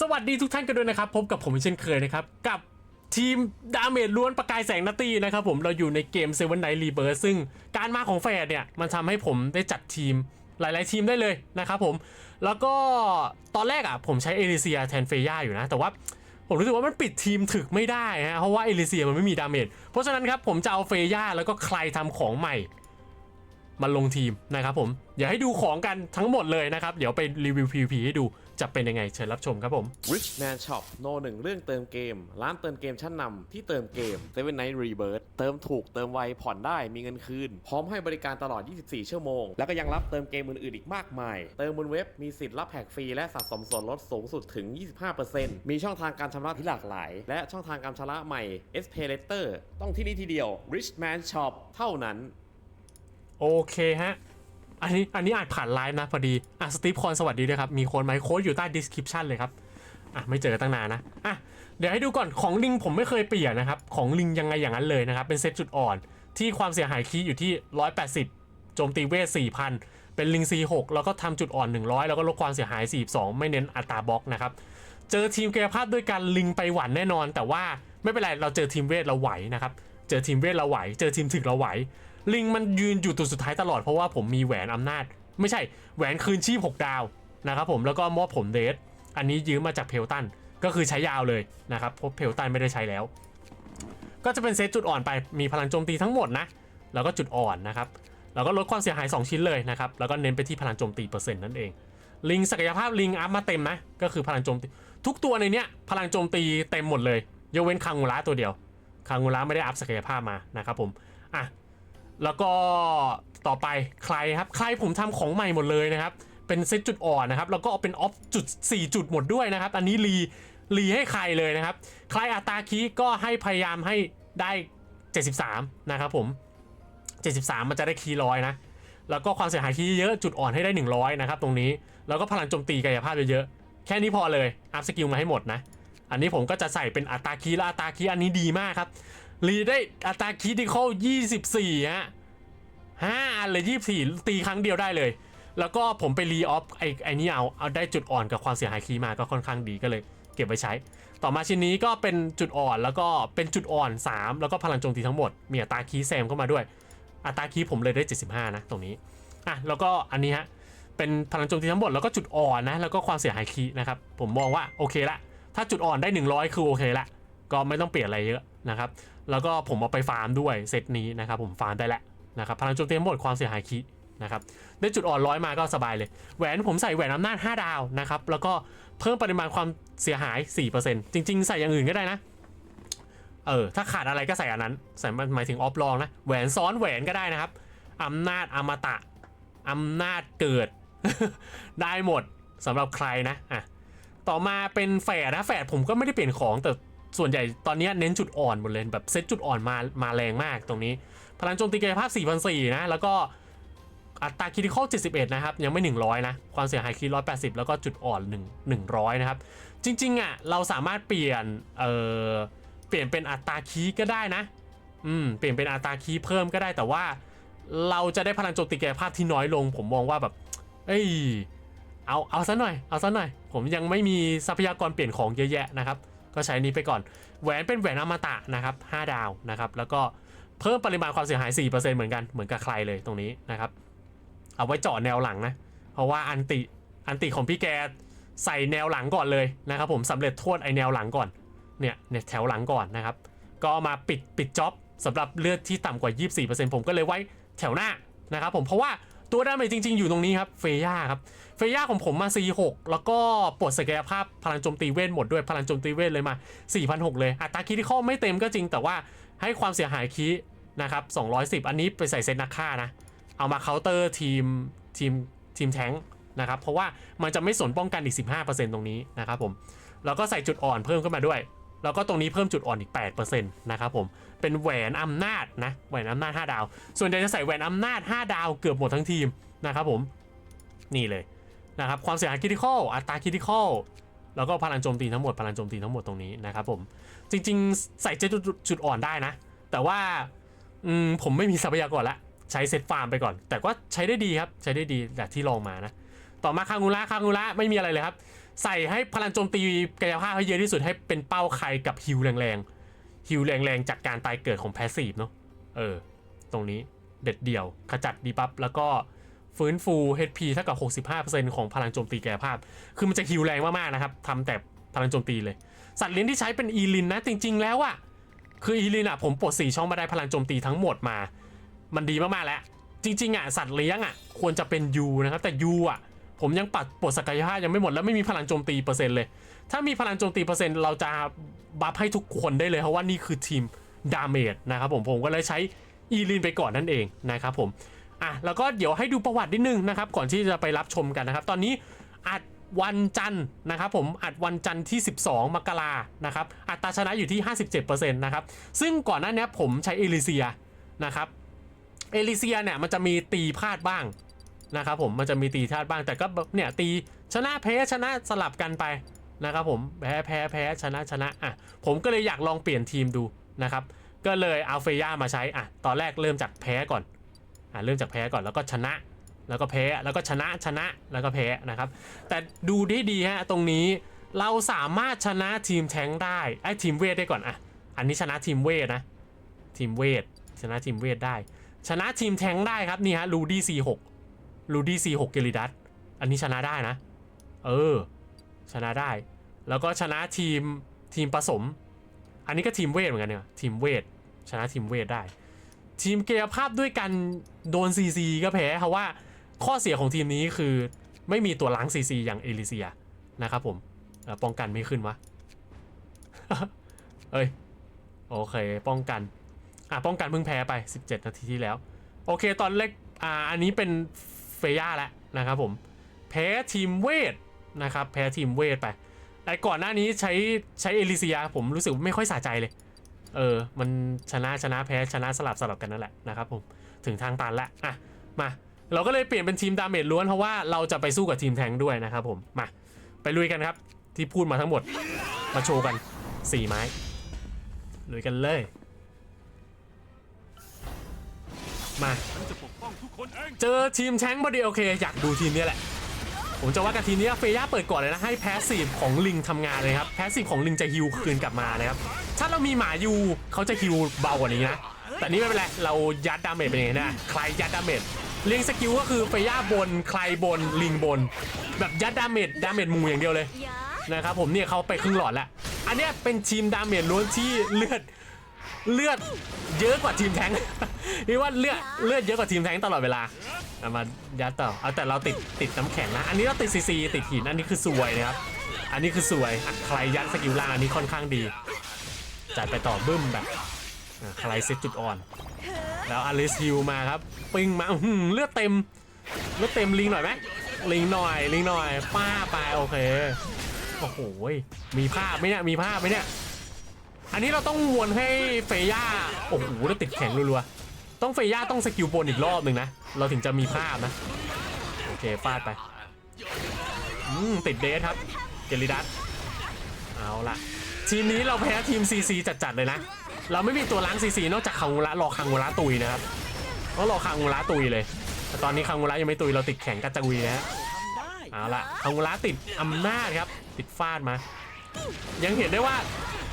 สวัสดีทุกท่านกันด้วยนะครับ พบกับผมเช่นเคยนะครับ กับทีมดาเมจล้วนประกายแสงนัตตี้นะครับผมเราอยู่ในเกม Seven Night Rebirth ซึ่งการมาของแฟร์เนี่ย มันทำให้ผมได้จัดทีมหลาย ๆ ทีมได้เลยนะครับผม แล้วก็ตอนแรกอะผมใช้เอลิเซียแทนเฟย่าอยู่นะ แต่ว่าผมรู้สึกว่ามันปิดทีมถึกไม่ได้ฮะเพราะว่าเอลิเซียมันไม่มีดาเมจเพราะฉะนั้นครับผมจะเอาเฟย่าแล้วก็ใครทำของใหม่มาลงทีมนะครับผมเดี๋ยวให้ดูของกันทั้งหมดเลยนะครับ เดี๋ยวไปรีวิว PVP ให้ดู จะเป็นยังไงเชิญรับชมครับผม Rich Man Shop โนหนึ่งเรื่องเติมเกม ร้านเติมเกมชั้นนำที่เติมเกม Seven Night Rebirth เติมถูกเติมไวผ่อนได้มีเงินคืน พร้อมให้บริการตลอด 24 ชั่วโมง แล้วก็ยังรับเติมเกมอื่นๆอีกมากมาย เติมบนเว็บมีสิทธิ์รับแพ็กฟรีและสะสมส่วนลดสูงสุดถึง 25%มีช่องทางการชำระที่หลากหลาย และช่องทางการชำระใหม่ S Pay Later ต้องที่นี่ทีเดียว Rich Man Shop เท่านั้น โอเคฮะ อันนี้อันนี้อาจผ่านไลฟ์นะพอดีอะสตีฟคอนสวัสดีด้วยครับ มีโค้ดไหมโค้ดอยู่ใต้ description เลยครับอะไม่เจอตั้งนานนะอะเดี๋ยวให้ดูก่อนของลิงผมไม่เคยเปลี่ยนนะครับ ของลิงยังไงอย่างนั้นเลยนะครับ เป็นเซตจุดอ่อนที่ความเสียหายคีอยู่ที่ 180 โจมตีเวท 4,000 เป็นลิง C6 แล้วก็ทำจุดอ่อน 100 แล้วก็ลดความเสียหาย 42 ไม่เน้นอัตราบล็อกนะครับ เจอทีมกายภาพด้วยการลิงไปหวันแน่นอน แต่ว่าไม่เป็นไร เราเจอทีมเวทเราไหวนะครับ เจอทีมเวทเราไหว เจอทีมถึกเราไหว ลิงมันยืนอยู่ตัวสุดท้ายตลอดเพราะว่าผมมีแหวนอำนาจ ไม่ใช่แหวนคืนชีพ 6 ดาวนะครับผมแล้วก็มอบผมเดทอันนี้ยืมมาจากเพลตันก็คือใช้ยาวเลยนะครับเพราะเพลตันไม่ได้ใช้แล้ว ก็จะเป็นเซตจุดอ่อนไปมีพลังโจมตีทั้งหมดนะ แล้วก็จุดอ่อนนะครับแล้วก็ลดความเสียหาย 2 ชิ้นเลยนะครับแล้วก็เน้นไปที่พลังโจมตีเปอร์เซ็นต์นั่นเองลิงศักยภาพลิงอัพมาเต็มนะก็คือพลังโจมตี ทุกตัวในเนี้ยพลังโจมตีเต็มหมดเลยยกเว้นคังงูระตัวเดียวคังงูระไม่ได้อัพศักยภาพมานะครับผมอะ แล้วก็ต่อไปใครครับใครผมทำของใหม่หมดเลยนะครับ เป็นเซตจุดอ่อนนะครับ แล้วก็เป็นออฟจุด 4 จุดหมดด้วยนะครับ อันนี้รีรีให้ใครเลยนะครับ ใครอัตราคีก็ให้พยายามให้ได้ 73 นะครับผม 73 มันจะได้คีร้อยนะ แล้วก็ความเสียหายที่เยอะจุดอ่อนให้ได้ 100 นะครับตรงนี้ แล้วก็พลังโจมตีกายภาพเยอะๆ แค่นี้พอเลย อัพสกิลมาให้หมดนะ อันนี้ผมก็จะใส่เป็นอัตราคีและอัตราคีอันนี้ดีมากครับ รีได้อัตราคีดิคอล24ฮะห้าอันเลย24 ตีครั้งเดียวได้เลย แล้วก็ผมไปรีออฟไอ้ไอ้นี่เอาเอาได้จุดอ่อนกับความเสียหายคีมาก็ค่อนข้างดีก็เลยเก็บไว้ใช้ ต่อมาชิ้นนี้ก็เป็นจุดอ่อนแล้วก็เป็นจุดอ่อน 3 แล้วก็พลังโจมตีทั้งหมด มีอัตราคีแซมเข้ามาด้วย อัตราคีผมเลยได้ 75 นะ ตรงนี้อะแล้วก็อันนี้ฮะเป็นพลังโจมตีทั้งหมดแล้วก็จุดอ่อนนะแล้วก็ความเสียหายคีนะครับผมมองว่าโอเคละถ้าจุดอ่อนได้ 100 คือโอเคละก็ไม่ต้องเปลี่ยนอะไรเยอะนะครับ แล้วก็ผมเอาไปฟาร์มด้วยเซตนี้นะครับผมฟาร์มได้แหล้วนะครับพลังโจมตีหมดความเสียหายคีย์นะครับได้จุดอ่อนร้อยมาก็สบายเลย แหวนผมใส่แหวนอำนาจ 5 ดาวนะครับ แล้วก็เพิ่มปริมาณความเสียหาย 4%จริง ๆ ใส่อย่างอื่นก็ได้นะ เออ ถ้าขาดอะไรก็ใส่อันนั้น ใส่หมายถึงออฟลองนะ แหวนซ้อนแหวนก็ได้นะครับอำนาจอมตะอำนาจเกิด ได้หมดสำหรับใครนะ อะ ต่อมาเป็นแฝดนะ แฝดผมก็ไม่ได้เปลี่ยนของแต่ ส่วนใหญ่ตอนนี้เน้นจุดอ่อนหมดเลยแบบเซตจุดอ่อนมามาแรงมากตรงนี้ พลังโจมตีกายภาพ 4,400 นะ แล้วก็อัตราคิดิคอล71 นะครับ ยังไม่ 100 นะ ความเสียหายคี180 แล้วก็จุดอ่อน1 100 นะครับ จริงๆอะเราสามารถเปลี่ยนเอ่อเปลี่ยนเป็นอัตราคีย์ก็ได้นะอืมเปลี่ยนเป็นอัตราคีย์เพิ่มก็ได้แต่ว่า เราจะได้พลังโจมตีกายภาพที่น้อยลง ผมมองว่าแบบเอ้ยเอาเอาซะหน่อยเอาซะหน่อย ผมยังไม่มีทรัพยากรเปลี่ยนของเยอะแยะนะครับ ก็ใช้นี้ไปก่อน แหวนเป็นแหวนอมตะนะครับ5ดาวนะครับ แล้วก็เพิ่มปริมาณความเสียหาย 4%เหมือนกัน เหมือนกับใครเลยตรงนี้นะครับ เอาไว้เจาะแนวหลังนะ เพราะว่าอันติ อันติของพี่แกใส่แนวหลังก่อนเลยนะครับผมสำเร็จโทษไอแนวหลังก่อน เนี่ยเนี่ยแถวหลังก่อนนะครับ ก็มาปิดปิดจ็อบสำหรับเลือดที่ต่ำกว่า 24%ผมก็เลยไว้แถวหน้านะครับผม เพราะว่า ตัวดาเมจจริง ๆ อยู่ตรงนี้ครับเฟย่าครับเฟย่าของผมมา4 6แล้วก็ปลดศักยภาพพลังโจมตีเวทหมดด้วยพลังโจมตีเวทเลยมา 4,600 เลยอัตราคิดที่ข้อไม่เต็มก็จริงแต่ว่าให้ความเสียหายคีนะครับ 210 อันนี้ไปใส่เซตนักฆ่านะ เอามาเคาน์เตอร์ทีมทีมทีมแทงนะครับ เพราะว่ามันจะไม่สนป้องกันอีก 15%ตรงนี้นะครับผม แล้วก็ใส่จุดอ่อนเพิ่มขึ้นมาด้วย แล้วก็ตรงนี้เพิ่มจุดอ่อนอีก 8%นะครับผม เป็นแหวนอำนาจนะแหวนอำนาจ 5 ดาว ส่วนใหญ่จะใส่แหวนอำนาจ 5 ดาวเกือบหมดทั้งทีมนะครับผมนี่เลยนะครับความเสียหายคิดิคอลอัตราคิดิคอลแล้วก็พลังโจมตีทั้งหมดพลังโจมตีทั้งหมดตรงนี้นะครับผมจริงๆ ใส่เจดจุดจุดอ่อนได้นะ แต่ว่าผมไม่มีทรัพยากรละใช้เซตฟาร์มไปก่อน แต่ก็ใช้ได้ดีครับใช้ได้ดีแบบที่ลองมานะต่อมาคางูระคางูระไม่มีอะไรเลยครับ ใส่ให้พลังโจมตีกายภาพให้เยอะที่สุดให้เป็นเป้าใครกับฮิวแรงๆ ฮิวแรงๆ จากการตายเกิดของแพสซีฟเนาะเออ ตรงนี้เด็ดเดี่ยว ขจัดดีบัฟแล้วก็ฟื้นฟู HP เท่ากับ 65%ของพลังโจมตีกายภาพ คือมันจะฮิวแรงมากๆนะครับทำแต่พลังโจมตีเลย สัตว์เลี้ยงที่ใช้เป็นอีลินนะ จริง ๆ แล้วอะคืออีลินอะผมปลดสี่ช่องมาได้พลังโจมตีทั้งหมดมา มันดีมากๆแล้ว จริงๆอะสัตว์เลี้ยงอะควรจะเป็นยูนะครับ แต่ยูอะผมยังปัดปลดศักยภาพยังไม่หมดแล้วไม่มีพลังโจมตีเปอร์เซ็นต์เลย ถ้ามีพลังโจมตีเปอร์เซ็นต์เราจะ บัฟให้ทุกคนได้เลยเพราะว่านี่คือทีมดาเมจนะครับผมผมก็เลยใช้อีลินไปก่อนนั่นเองนะครับผมอะแล้วก็เดี๋ยวให้ดูประวัตินิดนึงนะครับก่อนที่จะไปรับชมกันนะครับ ตอนนี้อัดวันจันทร์นะครับผมอัดวันจันทร์ที่ 12 มกรานะครับอัตราชนะอยู่ที่ 57%นะครับซึ่งก่อนหน้านี้ผมใช้เอลิเซียนะครับเอลิเซียเนี่ยมันจะมีตีพลาดบ้างนะครับผมมันจะมีตีพลาดบ้างแต่ก็แบบเนี่ยตีชนะแพ้ชนะสลับกันไป นะครับผมแพ้แพ้แพ้ชนะชนะอะผมก็เลยอยากลองเปลี่ยนทีมดูนะครับก็เลยเอาเฟย่ามาใช้อะตอนแรกเริ่มจากแพ้ก่อนอะเริ่มจากแพ้ก่อนแล้วก็ชนะ แล้วก็แพ้แล้วก็ชนะชนะแล้วก็แพ้นะครับ แต่ดูได้ดีฮะตรงนี้เราสามารถชนะทีมแทงได้ไอ้ทีมเวทได้ก่อนอะอันนี้ชนะทีมเวทนะทีมเวทชนะทีมเวทได้ ชนะทีมแทงได้ครับนี่ฮะลูดี้ C6 ลูดี้ C6 เกลิดัสอันนี้ชนะได้นะ เออ ชนะได้ แล้วก็ชนะทีมทีมผสม อันนี้ก็ทีมเวทเหมือนกันเนี่ยทีมเวทชนะทีมเวทได้ ทีมเกียรภาพด้วยกันโดนซีซีก็แพ้เพราะว่าข้อเสียของทีมนี้คือไม่มีตัวล้างซีซีอย่างเอลิเซียนะครับผมป้องกันไม่ขึ้นวะเอ้ยโอเค ป้องกันอะป้องกันเพิ่งแพ้ไป 17 นาทีที่แล้ว โอเค ตอนเล็กอ่าอันนี้เป็นเฟย่าแล้วนะครับผม แพ้ทีมเวท นะครับแพ้ทีมเวทไป แต่ก่อนหน้านี้ใช้ใช้เอลิเซียผมรู้สึกไม่ค่อยสะใจเลย เออ มันชนะชนะแพ้ชนะสลับสลับกันนั่นแหละนะครับผมถึงทางตันละอะมาเราก็เลยเปลี่ยนเป็นทีมดาเมจล้วนเพราะว่าเราจะไปสู้กับทีมแทงด้วยนะครับผมมาไปลุยกันครับที่พูดมาทั้งหมดมาโชว์กัน 4 ไม้ลุยกันเลยมาเจอทีมแชงพอดีโอเค อยากดูทีมนี้แหละ ผมจะว่ากันทีนี้เฟย่าเปิดก่อนเลยนะให้แพสซีฟของลิงทำงานเลยครับแพสซีฟของลิงจะฮิวคืนกลับมานะครับถ้าเรามีหมายูเขาจะฮิวเบากว่านี้นะแต่นี่ไม่เป็นไรเรายัดดาเมจเป็นยังไงนะใครยัดดาเมจลิงสกิลก็คือเฟย่าบนใครบนลิงบน แบบยัดดาเมจดาเมจมูอย่างเดียวเลยนะครับผมเนี่ยเขาไปครึ่งหลอดแล้วอันเนี้ยเป็นทีมดาเมจล้วนที่เลือด เลือดเยอะกว่าทีมแทงค์นี่ว่าเลือดเลือดเยอะกว่าทีมแทงตลอดเวลาเอามายัดต่อเอาแต่เราติดติดน้ำแข็งนะ อันนี้เราติดซีซีติดหินอันนี้คือสวยนะครับ อันนี้คือสวยใครยัดสกิลล่างอันนี้ค่อนข้างดีจัดไปต่อบึ้มแบบใครเซตจุดอ่อน แล้วอลิสฮิวมาครับปิ้งมาเลือดเต็มเลือดเต็มลิงหน่อยไหมลิงหน่อยลิงหน่อยป้าไปโอเคโอ้โหมีภาพไหมเนี่ยมีภาพไหมเนี่ย อันนี้เราต้องวนให้เฟย่าโอ้โหแล้วติดแข็งรัวๆต้องเฟย่าต้องสกิลบนอีกรอบหนึ่งนะ เราถึงจะมีภาพนะ โอเคฟาดไปอืมติดเดทครับ เกลิดัสเอาละทีมนี้เราแพ้ทีม CC จัดๆเลยนะ เราไม่มีตัวล้าง CC นอกจากคังงูระรอคังงูระตุยนะครับต้องรอคังงูระตุยเลยแต่ตอนนี้คังงูระยังไม่ตุยเราติดแข็งกัจจวีนะฮะเอาละคังงูระติดอำนาจครับ ติดฟาดมา ยังเห็นได้ว่า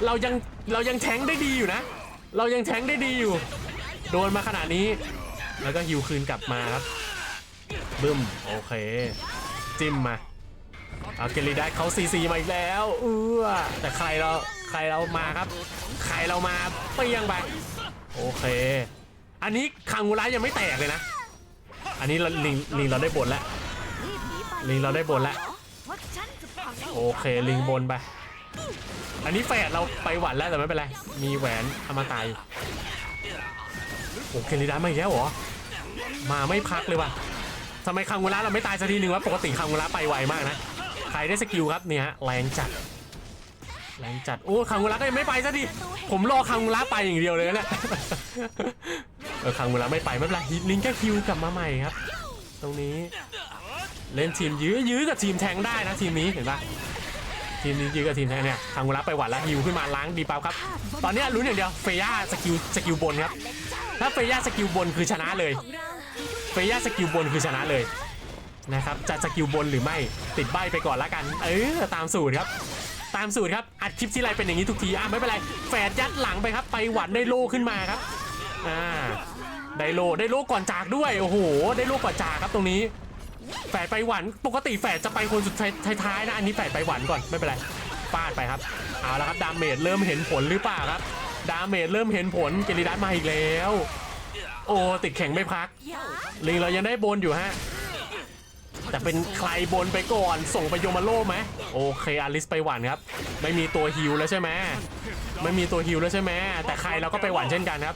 เรายังเรายังแทงได้ดีอยู่นะ เรายังแทงได้ดีอยู่ โดนมาขนาดนี้ แล้วก็ฮิวคืนกลับมาครับบึ้มโอเค จิ้มมาเอาเกลิดัสเขาซีซีมาอีกแล้วเออแต่ใครเราใครเรามาครับ ใครเรามาเปี้ยงไปโอเค อันนี้คังงูระยังไม่แตกเลยนะ อันนี้เราลิงลิงเราได้บทแล้วลิงเราได้บนแล้วโอเคลิงบนไป อันนี้แฝดเราไปหวันแล้วแต่ไม่เป็นไร มีแหวนอมตะอยู่โอเคลิดามาอีกแล้วเหรอ มาไม่พักเลยว่ะทำไมคังเวลาเราไม่ตายสักทีหนึ่งวะปกติคังเวลาไปไวมากนะ ใครได้สกิลครับเนี่ยแรงจัด แรงจัด โอ้คังเวลาก็ยังไม่ไปสักที ผมรอคังเวลาไปอย่างเดียวเลยนะเนี่ยเออคังเวลาไม่ไปไม่เป็นไรลิงแค่คิวกลับมาใหม่ครับ ตรงนี้ เล่นทีมยื้อยื้อกับทีมแทงได้นะทีมนี้เห็นปะ ทีมนี้ยื้อกับทีมแทงเนี่ยทางเวลาไปหวัดแล้วฮิวขึ้นมาล้างดีปั๊บครับ ตอนเนี้ยลุ้นอย่างเดียวเฟย่าสกิลสกิลบนครับถ้าเฟย่าสกิลบนคือชนะเลยของเราเฟย่าสกิลบนคือชนะเลยนะครับจะสกิลบนหรือไม่ติดใบไปก่อนละกัน เออตามสูตรครับ ตามสูตรครับอัดคลิปที่ไรเป็นอย่างนี้ทุกทีอะไม่เป็นไรแฝดยัดหลังไปครับ ไปหวันได้โล่ขึ้นมาครับอ่าได้โล่ได้โล่ก่อนจากด้วยโอ้โห ได้โล่ก่อนจากครับตรงนี้ แฝดไปหวันปกติแฝดจะไปคนสุดท้ายๆนะอันนี้แฝดไปหวันก่อนไม่เป็นไรฟาดไปครับเอาละครับดาเมจเริ่มเห็นผลหรือเปล่าครับ ดาเมจเริ่มเห็นผลเกลิดัสมาอีกแล้ว โอ้ติดแข็งไม่พัก ลิงเรายังได้บนอยู่ฮะแต่เป็นใครบนไปก่อนส่งไปโยมาโลไหมโอเคอลิสไปหวันครับ ไม่มีตัวฮิวแล้วใช่ไหมไม่มีตัวฮิวแล้วใช่ไหมแต่ใครเราก็ไปหวันเช่นกันครับ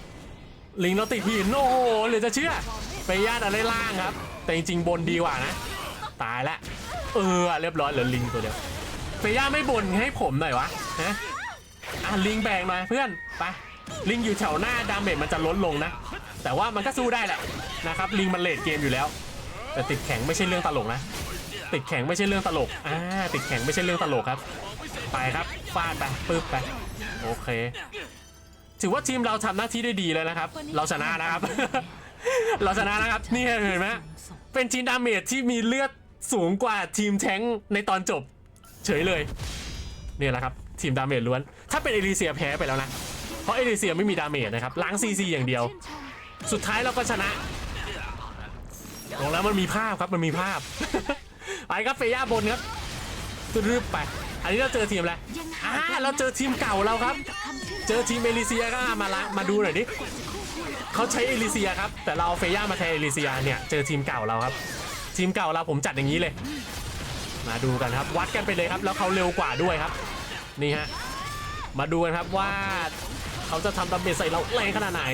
ลิงเราติดหินโอ้โหเหลือจะเชื่อไปญาติอะไรล่างครับ แต่จริงๆบนดีกว่านะ ตายละ เออเรียบร้อยเหลือลิงตัวเดียวเฟย่าไม่บ่นให้ผมหน่อยวะฮะอะลิงแบ่งหน่อยเพื่อนไปลิงอยู่แถวหน้าดาเมจมันจะลดลงนะ แต่ว่ามันก็สู้ได้แหละนะครับลิงมันเลดเกมอยู่แล้ว แต่ติดแข็งไม่ใช่เรื่องตลกนะ ติดแข็งไม่ใช่เรื่องตลกอ่าติดแข็งไม่ใช่เรื่องตลกครับ ไปครับฟาดไปปึ๊บไปโอเค ถือว่าทีมเราทำหน้าที่ได้ดีแล้วนะครับ เราชนะนะครับ เราชนะนะครับนี่เห็นไหมเป็นทีมดาเมจที่มีเลือดสูงกว่าทีมแท้งในตอนจบ เฉยเลยนี่แหละครับ ทีมดาเมจล้วน ถ้าเป็นเอลิเซียแพ้ไปแล้วนะ เพราะเอลิเซียไม่มีดาเมจนะครับล้างซีซีอย่างเดียว สุดท้ายเราก็ชนะตรงแล้วมันมีภาพครับมันมีภาพไปครับเฟย่าบนครับรึบไป อันนี้เราเจอทีมอะไรอ่าเราเจอทีมเก่าเราครับ เจอทีมเอลิเซียก็มาละมาดูหน่อยดิเขาใช้เอลิเซียครับ แต่เราเฟย่ามาแทนเอลิเซียเนี่ยเจอทีมเก่าเราครับ ทีมเก่าเราผมจัดอย่างนี้เลย มาดูกันครับ วัดกันไปเลยครับ แล้วเขาเร็วกว่าด้วยครับ นี่ฮะมาดูกันครับว่าเขาจะทำดาเมจใส่เราแรงขนาดไหน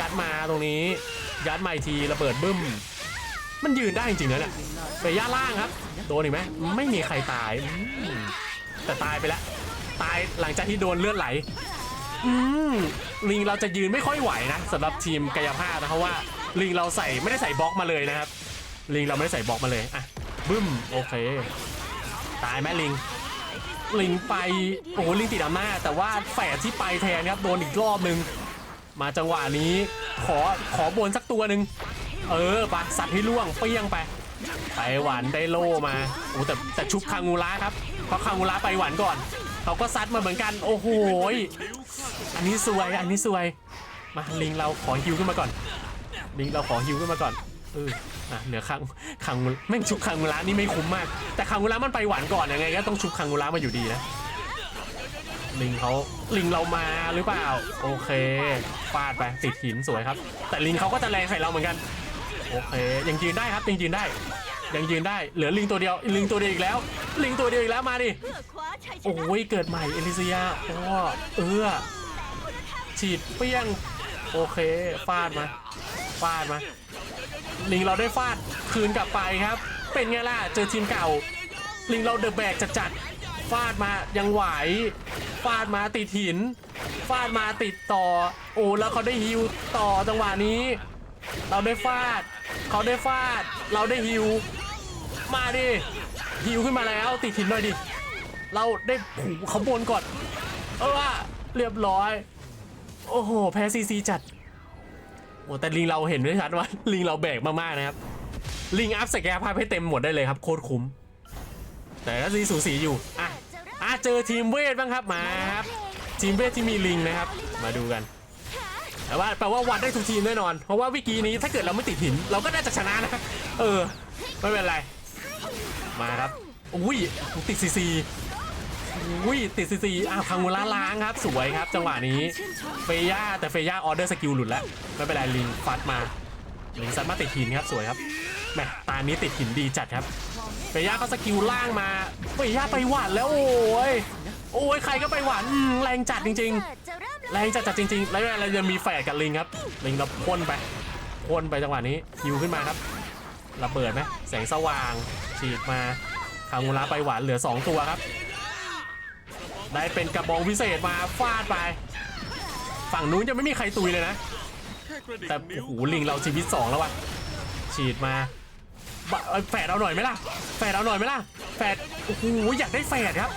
ยัดมาตรงนี้ ยัดมาอีกทีระเบิดบึ้ม มันยืนได้จริงๆนะเนี่ยเฟย่าล่างครับโดนอีกไหมไม่มีใครตายแต่ตายไปแล้วตายหลังจากที่โดนเลือดไหล อืมลิงเราจะยืนไม่ค่อยไหวนะสำหรับทีมกายภาพนะเพราะว่าลิงเราใส่ไม่ได้ใส่บล็อกมาเลยนะครับ ลิงเราไม่ได้ใส่บล็อกมาเลยอะบึ้มโอเค ตายไหมลิง ลิงไปโอ้ลิงติดอำนาจแต่ว่าแฝดที่ไปแทนครับโดนอีกรอบนึง มาจังหวะนี้ขอขอบนสักตัวหนึ่งเออปะสัตว์ให้ล่วงเปรี้ยงไปไปหวานได้โล่มาโอ้แต่แต่ชุบคางูระครับเพราะคางูระไปหวานก่อน เขาก็ซัดมาเหมือนกัน โอ้โหอันนี้สวยอันนี้สวย มาลิงเราขอฮิวขึ้นมาก่อน ลิงเราขอฮิวขึ้นมาก่อนเอออะเหลือคังคังแม่งชุบคังงูระนี่ไม่คุ้มมาก แต่คังงูระมันไปหวานก่อนยังไงก็ต้องชุบคังงูระมาอยู่ดีนะลิงเขาลิงเรามาหรือเปล่า โอเคฟาดไปติดหินสวยครับ แต่ลิงเขาก็จะแรงใส่เราเหมือนกัน โอเค ยังยืนได้ครับยังยืนได้ ยังยืนได้เหลือลิงตัวเดียวลิงตัวเดียวอีกแล้ว ลิงตัวเดียวอีกแล้วมาดิ โอ้ยเกิดใหม่เอลิเซียโอ้เออฉีดเปี้ยง โอเคฟาดมาฟาดมาลิงเราได้ฟาดคืนกลับไปครับ เป็นไงล่ะเจอทีมเก่า ลิงเราเดอะแบกจัดจัดๆฟาดมายังไหวฟาดมาติดหินฟาดมาติดต่อ โอ้แล้วเขาได้ฮิวต่อจังหวะนี้ เราได้ฟาด เขาได้ฟาด เราได้ฮิว มาดิฮิวขึ้นมาแล้วติดหินหน่อยดิ เราได้ผูเขาบนก่อน เออว่ะเรียบร้อย โอ้โห แพ้ซีซีจัดโอ้แต่ลิงเราเห็นได้ชัดว่าลิงเราแบกมากๆนะครับ ลิงอัพสแกปภาพให้เต็มหมดได้เลยครับ โคตรคุ้ม แต่ก็ซีสูสีอยู่อะอะเจอทีมเวทบ้างครับมาครับทีมเวทที่มีลิงนะครับ มาดูกันแต่ว่าแปลว่าวัดได้ทุกทีมแน่นอน เพราะว่าวิกีนี้ถ้าเกิดเราไม่ติดหิน เราก็น่าจะชนะนะ เออ ไม่เป็นไร มาครับ อุ้ยติดซีซีอุ้ยติดซีซีอ้าวคังมูล่าล้างครับ สวยครับ จังหวะนี้เฟย่าแต่เฟย่าออเดอร์สกิลหลุดแล้วไม่เป็นไรลิงฟัดมาลิงซัดมาติดหินครับสวยครับแหมตานี้ติดหินดีจัดครับเฟย่าก็สกิลล่างมาเฟย่าไปหวานแล้วโอ้ยโอ้ยใครก็ไปหวานแรงจัดจริง ๆ แรงจัดจัดจริง ๆ แล้วเรายังมีแฝดกับลิงครับ ลิงเราพ่นไปพ่นไปจังหวะนี้ฮิวขึ้นมาครับระเบิดไหมแสงสว่างฉีดมาางูระไปหวานเหลือ 2 ตัวครับ ได้เป็นกระบองพิเศษมาฟาดไป ฝั่งนู้นยังไม่มีใครตุยเลยนะ แต่โอ้โหลิงเราชีวิต 2 แล้ววะฉีดมาแฝดเอาหน่อยไหมล่ะแฝดเอาหน่อยไหมล่ะแฝดโอ้โหอยากได้แฝดครับ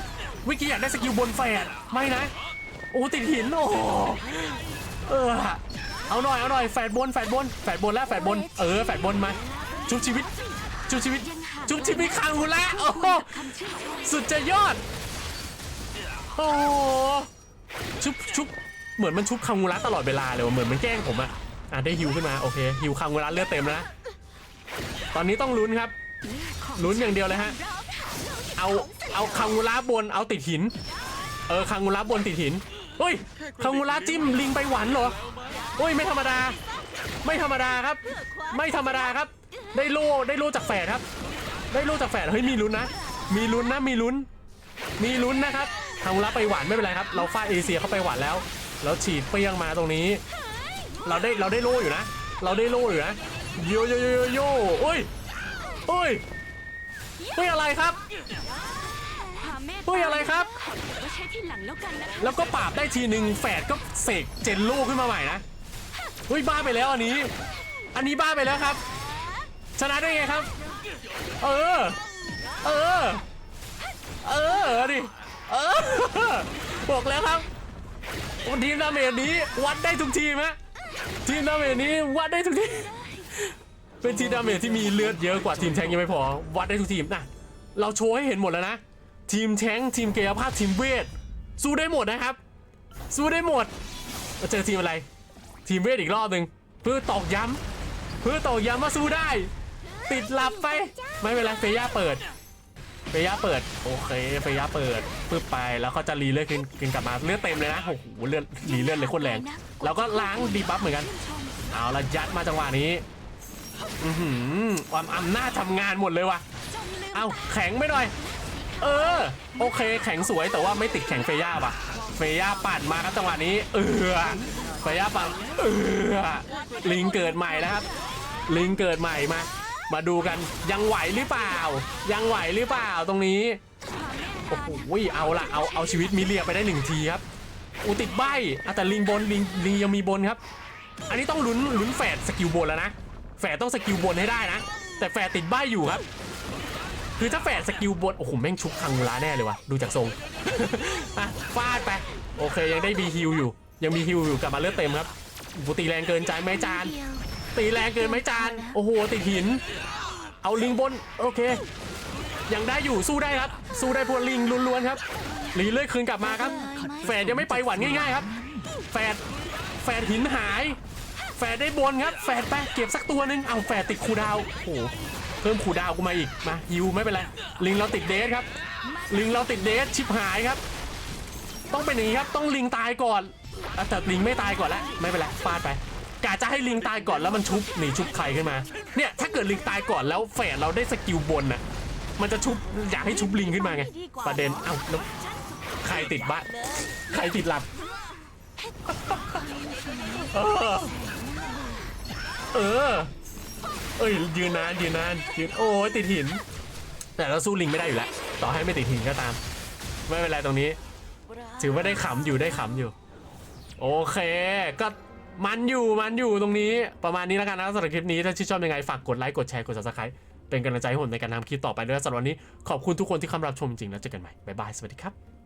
วิกกี้อยากได้สกิลบนแฝดไม่นะโอ้ติดหินโอ้เออเอาหน่อยเอาหน่อยแฝดบนแฝดบนแฝดบนแล้วแฝดบนเออแฝดบนมาชุบชีวิตชุบชีวิต ชุบชิมิคังกูละโอ้โหสุดจะยอด โอ้โหชุบชุบเหมือนมันชุบคังงูระตลอดเวลาเลยว่ะเหมือนมันแกล้งผมอะอะได้ฮิวขึ้นมาโอเคฮิวคังงูระเลือดเต็มแล้วตอนนี้ต้องลุ้นครับ ลุ้นอย่างเดียวเลยฮะ เอาเอาคังงูระบนเอาติดหิน เออคังงูระบนติดหินเฮ้ยคังงูระจิ้มลิงไปหวันเหรอเฮ้ยไม่ธรรมดา ไม่ธรรมดาครับ ไม่ธรรมดาครับ ได้โล่ได้โล่จากแฝดครับ ได้โล่จากแฝดเฮ้ยมีลุ้นนะ มีลุ้นนะมีลุ้น มีลุ้นนะครับทางรับไปหวานไม่เป็นไรครับ เราฟาดเอเชียเข้าไปหวานแล้ว แล้วฉีดเปรี้ยงมาตรงนี้ เราได้เราได้โล่อยู่นะ เราได้โล่อยู่นะโยโยโยโยโยโอ้ยโอ้ยเฮ้ยอะไรครับความเมตตาเฮ้ยอะไรครับขอเก็บไว้ใช้ที่หลังแล้วกันนะคะแล้วก็ปราบได้ทีหนึ่งแฝดก็เสกเจนโล่ขึ้นมาใหม่นะเฮ้ยบ้าไปแล้วอันนี้ อันนี้บ้าไปแล้วครับ ชนะได้ไงครับ เออ เออ เออดิ เออ บอกแล้วครับทีมดาเมจนี้วัดได้ทุกทีมฮะทีมดาเมจนี้วัดได้ทุกที เป็นทีมดาเมจที่มีเลือดเยอะกว่าทีมแทงยังไม่พอ วัดได้ทุกทีมนะเราโชว์ให้เห็นหมดแล้วนะ ทีมแทงทีมเกียรภาพทีมเวท สู้ได้หมดนะครับ สู้ได้หมดมาเจอทีมอะไร ทีมเวทอีกรอบหนึ่งเพื่อตอกย้ำเพื่อตอกย้ำว่าสู้ได้ ติดหลับไป ไม่เป็นไรเฟย่าเปิด เฟย่าเปิด โอเค เฟย่าเปิดปึ๊บไปแล้วก็จะรีเลือดขึ้นขึ้นกลับมาเลือดเต็มเลยนะโอ้โหเลือดรีเลือดเลยโคตรแรงแล้วก็ล้างดีบัฟเหมือนกัน เอาละยัดมาจังหวะนี้อือหือความอำนาจทำงานหมดเลยว่ะจงลืมเอาแข็งไม่หน่อย เออ โอเค แข็งสวยแต่ว่าไม่ติดแข็งเฟย่าป่ะ เฟย่าปัดมาครับจังหวะนี้ เออเฟย่าปัดเออลิงเกิดใหม่นะครับลิงเกิดใหม่มา มาดูกันยังไหวหรือเปล่า ยังไหวหรือเปล่าตรงนี้โอ้โหเอาละเอาเอาชีวิตมิเลียไปได้หนึ่งทีครับอูติดใบแต่ลิงบนลิงลิงยังมีบนครับ อันนี้ต้องลุ้นลุ้นแฝดสกิลบนแล้วนะแฝดต้องสกิลบนให้ได้นะ แต่แฝดติดใบอยู่ครับ คือถ้าแฝดสกิลบนโอ้โหแม่งชุบคังมูลาแน่เลยว่ะดูจากทรงอะฟาดไปโอเคยังได้บีฮิวอยู่ ยังมีฮิวอยู่กลับมาเลือดเต็มครับบูตีแรงเกินใจไหมจาน ตีแรงเกินไหมจาน โอ้โหติดหิน เอาลิงบน โอเค ยังได้อยู่สู้ได้ครับ สู้ได้พวกลิงล้วนๆครับหลีเลื่อยคืนกลับมาครับ แฝดยังไม่ไปหวันง่ายๆครับ แฝดแฝดหินหาย แฝดได้บนครับ แฝดไปเก็บสักตัวหนึง เอาแฝดติดคูดาว โอ้โหเพิ่มคูดาวกูมาอีก มาฮิวไม่เป็นไร ลิงเราติดเดสครับ ลิงเราติดเดสชิบหายครับ ต้องเป็นอย่างนี้ครับ ต้องลิงตายก่อนอะแต่ลิงไม่ตายก่อนแล้วไม่เป็นไรฟาดไป กะจะให้ลิงตายก่อนแล้วมันชุบหนีชุบใครขึ้นมา เนี่ยถ้าเกิดลิงตายก่อนแล้วแฝดเราได้สกิลบนน่ะ มันจะชุบอยากให้ชุบลิงขึ้นมาไง ประเด็นเอ้าแล้วใครติดบ้านใครติดหลับ เออ เออ เอ้ยยืนนานยืนนานยืนโอ้ยติดหิน แต่เราสู้ลิงไม่ได้อยู่แล้วต่อให้ไม่ติดหินก็ตาม ไม่เป็นไรตรงนี้ ถือว่าได้ขำอยู่ได้ขำอยู่ โอเคก็ มันอยู่มันอยู่ตรงนี้ประมาณนี้แล้วกันนะสำหรับคลิปนี้ถ้าชื่นชอบยังไงฝากกดไลค์กดแชร์กด subscribe เป็นกำลังใจให้ผมในการทำคลิปต่อไปด้วยสำหรับวันนี้ขอบคุณทุกคนที่เข้ามารับชมจริงแล้วเจอกันใหม่บ๊ายบายสวัสดีครับ